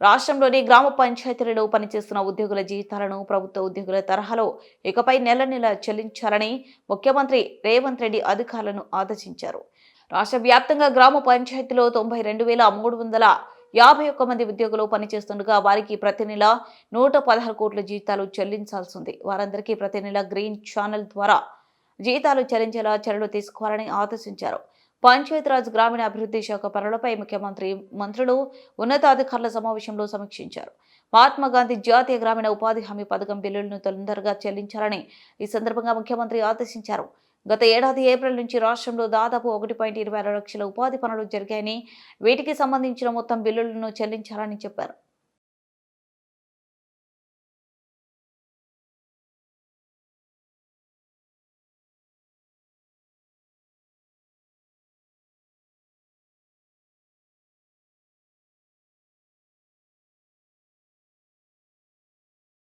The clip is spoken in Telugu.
రాష్ట్రంలోని గ్రామ పంచాయతీలలో పనిచేస్తున్న ఉద్యోగుల జీతాలను ప్రభుత్వ ఉద్యోగుల తరహాలో ఇకపై నెల నెల చెల్లించాలని ముఖ్యమంత్రి రేవంత్ రెడ్డి అధికారులను ఆదేశించారు. రాష్ట్ర వ్యాప్తంగా గ్రామ పంచాయతీలో తొంభై రెండు వేల మూడు వందల యాభై ఒక్క మంది ఉద్యోగులు పనిచేస్తుండగా వారికి ప్రతి నెల నూట పదహారు కోట్ల జీతాలు చెల్లించాల్సి ఉంది వారందరికీ ప్రతి నెల గ్రీన్ ఛానల్ ద్వారా జీతాలు చెల్లించేలా చర్యలు తీసుకోవాలని ఆదేశించారు. పంచాయతీరాజ్ గ్రామీణ అభివృద్ధి శాఖ పనులపై ముఖ్యమంత్రి మంత్రులు ఉన్నతాధికారుల సమావేశంలో సమీక్షించారు. మహాత్మాగాంధీ జాతీయ గ్రామీణ ఉపాధి హామీ పథకం బిల్లులను తొందరగా చెల్లించాలని ఈ సందర్భంగా ముఖ్యమంత్రి ఆదేశించారు. గత ఏడాది ఏప్రిల్ నుంచి రాష్ట్రంలో దాదాపు ఒకటి పాయింట్ ఇరవై ఆరు లక్షల ఉపాధి పనులు జరిగాయని వీటికి సంబంధించిన మొత్తం బిల్లులను చెల్లించాలని చెప్పారు.